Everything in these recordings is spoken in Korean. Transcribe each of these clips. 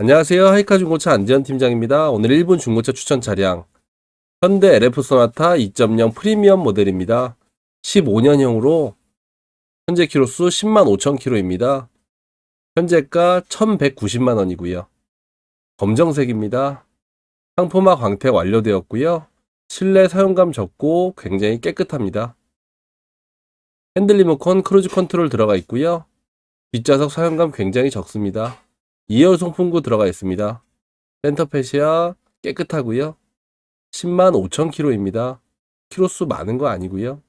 안녕하세요. 하이카 중고차 안지현 팀장입니다. 오늘 1분 중고차 추천 차량. 현대 LF 소나타 2.0 프리미엄 모델입니다. 15년형으로 현재 키로수 10만 5천 킬로입니다. 현재가 1,190만 원이고요. 검정색입니다. 상품화 광택 완료되었고요. 실내 사용감 적고 굉장히 깨끗합니다. 핸들 리모컨 크루즈 컨트롤 들어가 있고요. 뒷좌석 사용감 굉장히 적습니다. 2열 송풍구 들어가 있습니다. 센터 페시아 깨끗하고요. 10만 5천 킬로입니다. 키로수 많은 거 아니고요.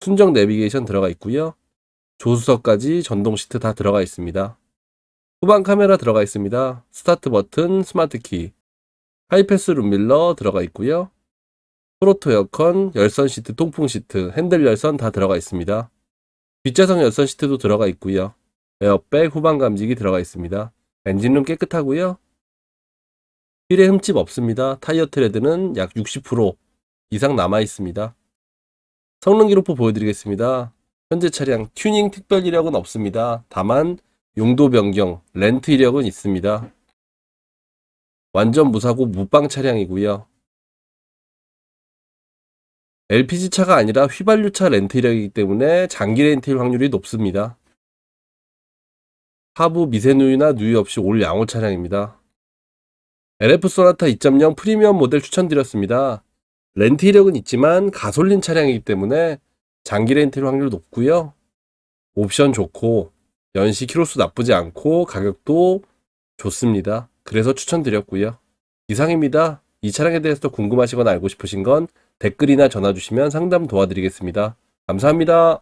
순정 내비게이션 들어가 있고요. 조수석까지 전동 시트 다 들어가 있습니다. 후방 카메라 들어가 있습니다. 스타트 버튼, 스마트 키, 하이패스 룸밀러 들어가 있고요. 프로토 에어컨, 열선 시트, 통풍 시트, 핸들 열선 다 들어가 있습니다. 뒷좌석 열선 시트도 들어가 있고요. 에어백, 후방 감지기 들어가 있습니다. 엔진룸 깨끗하고요. 휠에 흠집 없습니다. 타이어 트레드는 약 60% 이상 남아 있습니다. 성능 기록부 보여드리겠습니다. 현재 차량 튜닝 특별 이력은 없습니다. 다만 용도 변경, 렌트 이력은 있습니다. 완전 무사고 무빵 차량이고요. LPG 차가 아니라 휘발유차 렌트 이력이기 때문에 장기 렌트일 확률이 높습니다. 하부 미세누유나 누유 없이 올 양호 차량입니다. LF 소나타 2.0 프리미엄 모델 추천드렸습니다. 렌트 이력은 있지만 가솔린 차량이기 때문에 장기 렌트일 확률 높고요. 옵션 좋고 연시 키로수 나쁘지 않고 가격도 좋습니다. 그래서 추천드렸고요. 이상입니다. 이 차량에 대해서 더 궁금하시거나 알고 싶으신 건 댓글이나 전화 주시면 상담 도와드리겠습니다. 감사합니다.